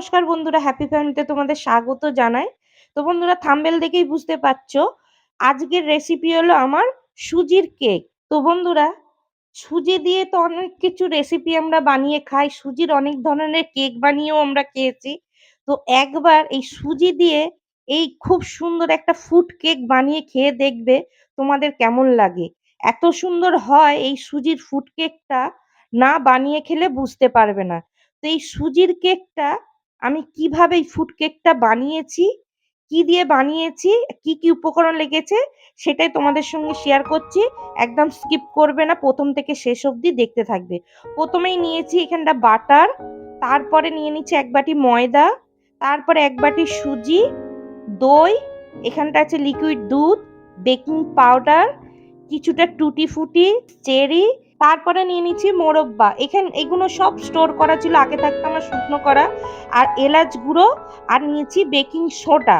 নমস্কার বন্ধুরা হ্যাপি ফ্যামিলিতে তোমাদের স্বাগত জানাই। তো বন্ধুরা থাম্বেল দেখেই বুঝতে পারছ, আজকের রেসিপি হলো আমার সুজির কেক তো বন্ধুরা, সুজি দিয়ে তো অনেক কিছু রেসিপি আমরা বানিয়ে খাই। সুজির অনেক ধরনের কেক বানিয়েও আমরা খেয়েছি। তো একবার এই সুজি দিয়ে এই খুব সুন্দর একটা ফুড কেক বানিয়ে খেয়ে দেখবে তোমাদের কেমন লাগে। এত সুন্দর হয় এই সুজির ফুড কেকটা না বানিয়ে খেলে বুঝতে পারবে না। তো এই সুজির কেকটা আমি কীভাবে এই ফুড কেকটা বানিয়েছি, কি দিয়ে বানিয়েছি, কি কি উপকরণ লেগেছে সেটাই তোমাদের সঙ্গে শেয়ার করছি। একদম স্কিপ করবে না, প্রথম থেকে শেষ অবধি দেখতে থাকবে। প্রথমেই নিয়েছি এখানটা বাটার তারপরে নিয়ে নিচ্ছি এক বাটি ময়দা, তারপরে এক বাটি সুজি, দই, এখানটা আছে লিকুইড দুধ বেকিং পাউডার কিছুটা টুটি ফুটি চেরি তারপরে নিয়ে নিচ্ছি মোরব্বা। এখানে, এগুলো সব স্টোর করা ছিল, আগে থাকতে আমার শুকনো করা। আর এলাচ গুঁড়ো, আর নিয়েছি বেকিং সোডা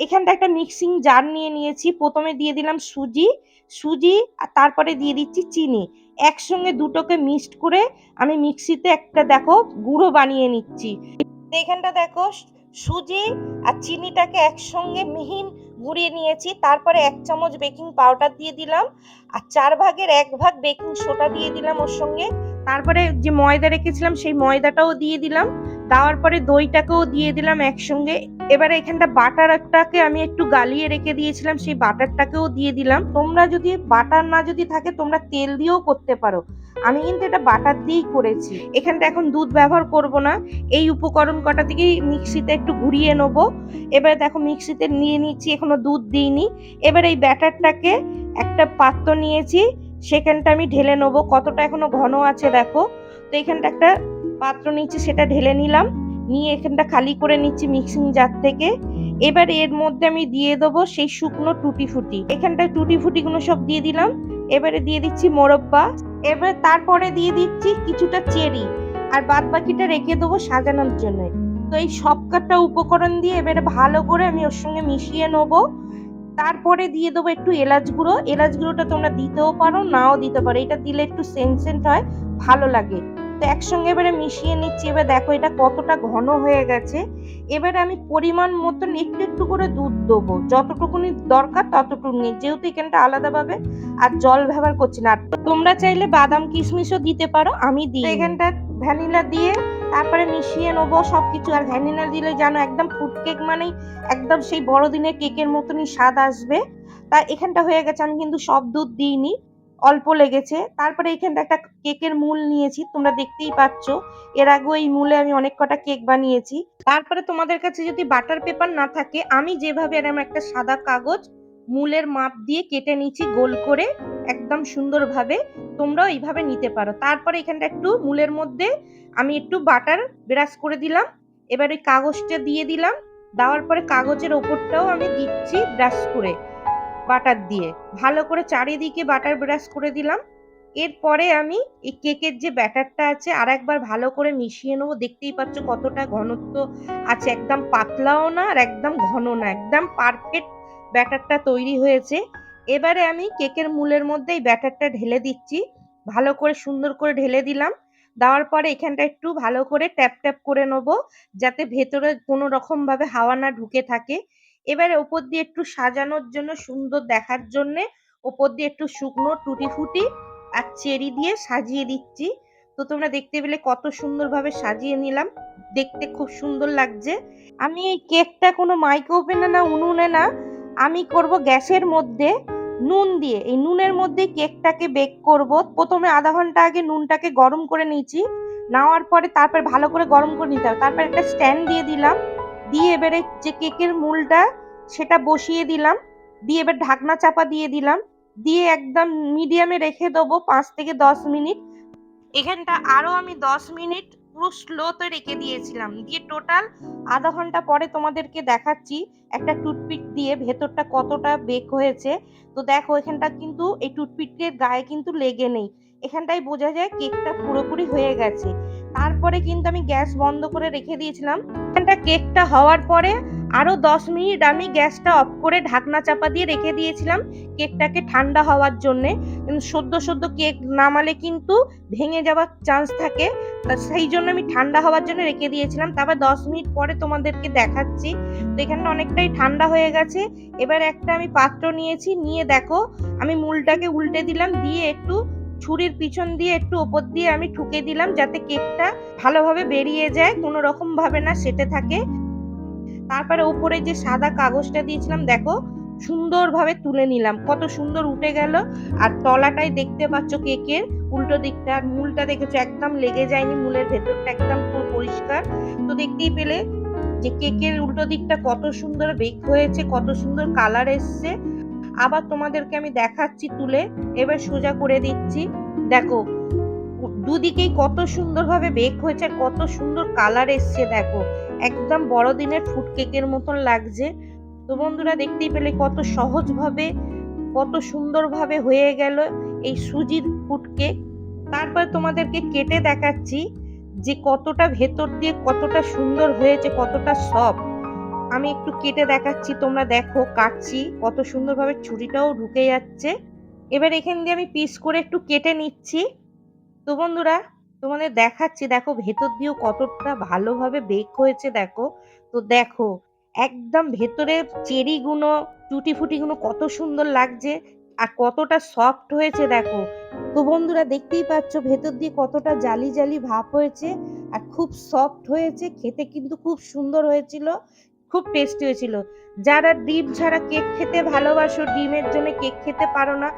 এখানটা একটা মিক্সিং জার নিয়ে নিয়েছি। প্রথমে দিয়ে দিলাম সুজি সুজি, আর তারপরে দিয়ে দিচ্ছি চিনি। একসঙ্গে দুটোকে মিক্সড করে আমি মিক্সিতে একটা, দেখো, গুঁড়ো বানিয়ে নিচ্ছি। এখানটা দেখো সুজি আর চিনিটাকে একসঙ্গে মিহিন গুঁড়িয়ে নিয়েছি। তারপরে এক চামচ বেকিং পাউডার দিয়ে দিলাম। আর চার ভাগের এক ভাগ বেকিং সোডা দিয়ে দিলাম ওর সঙ্গে। তারপরে যে ময়দা রেখেছিলাম, সেই ময়দাটাও দিয়ে দিলাম। দেওয়ার পরে দইটাকেও দিয়ে দিলাম একসঙ্গে। এবারে এখানটা বাটারটাকে আমি একটু গালিয়ে রেখে দিয়েছিলাম, সেই বাটারটাকেও দিয়ে দিলাম। তোমরা যদি, বাটার না যদি থাকে, তোমরা তেল দিয়েও করতে পারো। আমি কিন্তু এটা বাটার দিয়েই করেছি। এখানটা এখন দুধ ব্যবহার করব না। এই উপকরণ কটা থেকেই মিক্সিতে একটু ঘুরিয়ে নেব। এবারে দেখো মিক্সিতে নিয়ে নিচ্ছি, এখনও দুধ দিইনি। এবার এই ব্যাটারটাকে একটা পাত্র নিয়েছি, সেখানটা আমি ঢেলে নেব। কতটা এখনও ঘন আছে দেখো। তো এখানটা একটা পাত্র নিচ্ছি সেটা ঢেলে নিলাম। নিয়ে এখানটা খালি করে নিচ্ছি মিক্সিং জার থেকে। এবার এর মধ্যে আমি দিয়ে দেবো সেই শুকনো টুটি ফুটি। এখানটায় টুটি ফুটিগুলো সব দিয়ে দিলাম। এবারে দিয়ে দিচ্ছি মোরব্বা। এবারে তারপরে দিয়ে দিচ্ছি কিছুটা চেরি। আর বাদ বাকিটা রেখে দেবো সাজানোর জন্য। তো এই সব কটা উপকরণ দিয়ে এবারে ভালো করে আমি ওর সঙ্গে মিশিয়ে নেব। তারপরে দিয়ে দেবো একটু এলাচ গুঁড়ো। এলাচ গুঁড়োটা তোমরা দিতেও পারো, নাও দিতে পারো। এটা দিলে একটু সেন্ট সেন্ট হয়, ভালো লাগে। তো একসঙ্গে এবারে মিশিয়ে নিচ্ছি। এবার দেখো এটা কতটা ঘন হয়ে গেছে। এবারে আমি পরিমাণ মতন একটু একটু করে দুধ দেবো। যতটুকুনি দরকার ততটুকুনি। যেহেতু এখানটা আলাদাভাবে আর জল ব্যবহার করছি না। তোমরা চাইলে বাদাম, কিশমিশও দিতে পারো। আমি দিই এখানটা ভ্যানিলা দিয়ে তারপরে মিশিয়ে নেব সব কিছু আর ভ্যানিলা দিলে জানো একদম ফুড কেক মানেই একদম সেই বড়দিনের কেকের মতনই স্বাদ আসবে। তা এখানটা হয়ে গেছে। আমি কিন্তু সব দুধ দিইনি। অল্প লেগেছে। তারপরে এখানটা একটা কেকের মূল নিয়েছি, তোমরা দেখতেই পাচ্ছ। এর আগেও এই মূলে আমি অনেক কটা কেক বানিয়েছি। তারপরে তোমাদের কাছে যদি বাটার পেপার না থাকে, আমি যেভাবে এরকম একটা সাদা কাগজ মূলের মাপ দিয়ে কেটে নিচ্ছি গোল করে, একদম সুন্দরভাবে, তোমরাও এইভাবে নিতে পারো। তারপরে এখানটা একটু মূলের মধ্যে আমি একটু বাটার ব্রাশ করে দিলাম। এবার ওই কাগজটা দিয়ে দিলাম। দেওয়ার পরে কাগজের ওপরটাও আমি দিচ্ছি ব্রাশ করে। বাটার দিয়ে। ভালো করে চারিদিকে বাটার ব্রাশ করে দিলাম। এরপরে আমি এই কেকের যে ব্যাটারটা আছে আর একবার ভালো করে মিশিয়ে নেব। দেখতেই পাচ্ছ কতটা ঘনত্ব আছে। একদম পাতলাও না আর একদম ঘন না। একদম পারফেক্ট ব্যাটারটা তৈরি হয়েছে। এবারে আমি কেকের মূলের মধ্যে এই ব্যাটারটা ঢেলে দিচ্ছি। ভালো করে সুন্দর করে ঢেলে দিলাম। দেওয়ার পরে এখানটা একটু ভালো করে ট্যাপ ট্যাপ করে নেব। যাতে ভেতরে কোনো রকম ভাবে হাওয়া না ঢুকে থাকে। এবারে ওপর দিয়ে একটু সাজানোর জন্য, সুন্দর দেখার জন্যে ওপর দিয়ে একটু শুকনো টুটি ফুটি আর চেরি দিয়ে সাজিয়ে দিচ্ছি। তো তোমরা দেখতে পেলে কত সুন্দরভাবে সাজিয়ে নিলাম। দেখতে খুব সুন্দর লাগছে। আমি এই কেকটা কোনো মাইক্রো ওভেনে না, উনুনে না, আমি করব গ্যাসের মধ্যে নুন দিয়ে। এই নুনের মধ্যে কেকটাকে বেক করব। প্রথমে আধা ঘণ্টা আগে নুনটাকে গরম করে নিয়েছি। নেওয়ার পরে তারপর ভালো করে গরম করে নিতে হবে। তারপর একটা স্ট্যান্ড দিয়ে দিলাম। দিয়ে এবারে যে কেকের মূলটা সেটা বসিয়ে দিলাম, দিয়ে এবার ঢাকনা চাপা দিয়ে দিলাম, দিয়ে একদম মিডিয়ামে রেখে দেবো পাঁচ থেকে দশ মিনিট। এখানটা আরও আমি দশ মিনিট পুরো স্লোতে রেখে দিয়েছিলাম, দিয়ে টোটাল আধা ঘণ্টা পরে তোমাদেরকে দেখাচ্ছি একটা টুথপিক দিয়ে ভেতরটা কতটা বেক হয়েছে। তো দেখো, এখানটা কিন্তু এই টুথপিকের গায়ে কিন্তু লেগে নেই। এখানটাই বোঝা যায় কেকটা পুরোপুরি হয়ে গেছে। তারপরে কিন্তু আমি গ্যাস বন্ধ করে রেখে দিয়েছিলাম। কেকটা হওয়ার পরে আরও দশ মিনিট আমি গ্যাসটা অফ করে ঢাকনা চাপা দিয়ে রেখে দিয়েছিলাম কেকটাকে ঠান্ডা হওয়ার জন্যে। সদ্য সদ্য কেক নামালে কিন্তু ভেঙে যাওয়ার চান্স থাকে। সেই জন্য আমি ঠান্ডা হওয়ার জন্য রেখে দিয়েছিলাম। তারপর দশ মিনিট পরে তোমাদেরকে দেখাচ্ছি। তো এখানে অনেকটাই ঠান্ডা হয়ে গেছে। এবার একটা আমি পাত্র নিয়েছি। নিয়ে দেখো, আমি মূলটাকে উল্টে দিলাম। দিয়ে একটু ছুরির পিছন দিয়ে একটু ওপর দিয়ে আমি ঠুকে দিলাম যাতে কেকটা ভালোভাবে বেরিয়ে যায়, কোনো রকম ভাবে না সেটে থাকে। তারপরে উপরে যে সাদা কাগজটা দিয়েছিলাম, দেখো, সুন্দরভাবে তুলে নিলাম। কত সুন্দর উঠে গেল। আর তলাটাই দেখতে পাচ্ছ কেকের। উল্টো দিকটা আর মূলটা দেখেছ, একদম লেগে যায়নি মূলের ভেতরটা, একদম পুরো পরিষ্কার। তো দেখতেই পেলে যে কেকের উল্টো দিকটা কত সুন্দর বেক হয়েছে, কত সুন্দর কালার এসছে। আবার তোমাদেরকে আমি দেখাচ্ছি তুলে, এবার সোজা করে দিচ্ছি। দেখো, দুদিকেই কত সুন্দরভাবে বেক হয়েছে, কত সুন্দর কালার এসছে, দেখো। একদম বড়দিনের ফুড কেকের মতন লাগছে। তো বন্ধুরা, দেখতেই পেলে কত সহজভাবে, কত সুন্দরভাবে হয়ে গেল এই সুজির ফুড কেক তারপর তোমাদেরকে কেটে দেখাচ্ছি যে কতটা ভেতর দিয়ে কতটা সুন্দর হয়েছে, কতটা সফট আমি একটু কেটে দেখাচ্ছি, তোমরা দেখো, কাটছি, কত সুন্দরভাবে ছুরিটাও ঢুকে যাচ্ছে। এবার এখান দিয়ে আমি পিস করে একটু কেটে নিচ্ছি। তো বন্ধুরা, তোমাদের দেখাচ্ছি, দেখো ভেতর দিয়েও কতটা ভালোভাবে বেক হয়েছে, দেখো। তো দেখো, একদম ভেতরে চেরিগুলো টুটি ফুটিগুলো কত সুন্দর লাগছে আর কতটা সফট হয়েছে, দেখো। তো বন্ধুরা, দেখতেই পাচ্ছ ভেতর দিয়ে কতটা জালি জালি ভাব হয়েছে আর খুব সফট হয়েছে, খেতে কিন্তু খুব সুন্দর হয়েছিল। খুব টেস্টি হয়েছিল। যারা ডিম ছাড়া কেক খেতে ভালোবাসো, ডিমের জন্য কেক খেতে পারো না,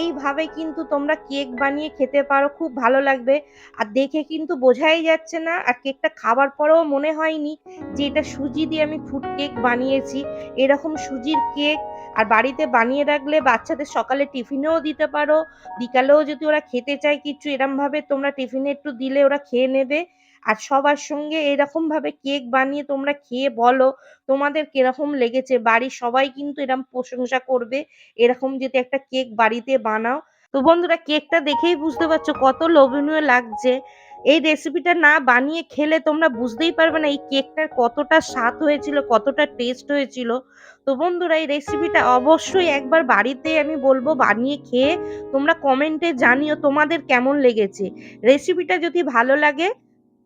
এইভাবে কিন্তু তোমরা কেক বানিয়ে খেতে পারো, খুব ভালো লাগবে। আর দেখে কিন্তু বোঝাই যাচ্ছে না, আর কেকটা খাবার পরেও মনে হয়নি যে এটা সুজি দিয়ে আমি ফুড কেক বানিয়েছি। এরকম সুজির কেক আর বাড়িতে বানিয়ে রাখলে বাচ্চাদের সকালে টিফিনেও দিতে পারো, বিকালেও যদি ওরা খেতে চায় কিছু, এরমভাবে তোমরা টিফিনে একটু দিলে ওরা খেয়ে নেবে। আর সবার সঙ্গে এরকম ভাবে কেক বানিয়ে তোমরা খেয়ে বলো, তোমাদের কীরকম লেগেছে? বাড়ির সবাই কিন্তু এরকম প্রশংসা করবে, এরকম যদি একটা কেক বাড়িতে বানাও। তো বন্ধুরা, কেকটা দেখেই বুঝতে পারছ কত লোভনীয় লাগছে। এই রেসিপিটা না বানিয়ে খেলে তোমরা বুঝতেই পারবে না এই কেকটার কতটা স্বাদ হয়েছিল, কতটা টেস্ট হয়েছিল। তো বন্ধুরা, এই রেসিপিটা অবশ্যই একবার বাড়িতে আমি বলব বানিয়ে খেয়ে তোমরা কমেন্টে জানিও তোমাদের কেমন লেগেছে। রেসিপিটা যদি ভালো লাগে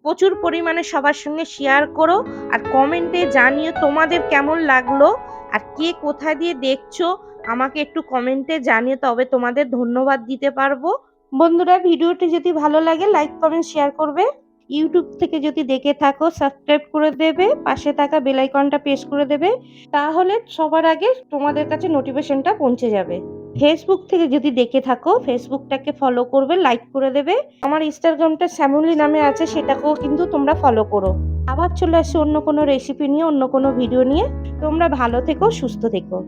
প্রচুর পরিমাণে সবার সঙ্গে শেয়ার করো আর কমেন্টে জানিও তোমাদের কেমন লাগল আর কে কোথা দিয়ে দেখছ আমাকে একটু কমেন্টে জানিয়ে তবে তোমাদের ধন্যবাদ দিতে পারব। বন্ধুরা ভিডিওটি যদি ভালো লাগে লাইক কমেন্ট শেয়ার করবে। ইউটিউব থেকে যদি দেখে থাকো সাবস্ক্রাইব করে দেবে, পাশে থাকা বেলাইকনটা প্রেস করে দেবে, তাহলে সবার আগে তোমাদের কাছে নোটিফিকেশনটা পৌঁছে যাবে। ফেসবুক থেকে যদি দেখে থাকো ফেসবুকটাকে ফলো করবে লাইক করে দেবে। আমার ইনস্টাগ্রামটা শ্যামলি নামে আছে, সেটাকেও কিন্তু তোমরা ফলো করো। আবার চলে আসছে অন্য কোনো রেসিপি নিয়ে, অন্য কোনো ভিডিও নিয়ে। তোমরা ভালো থেকো, সুস্থ থেকো।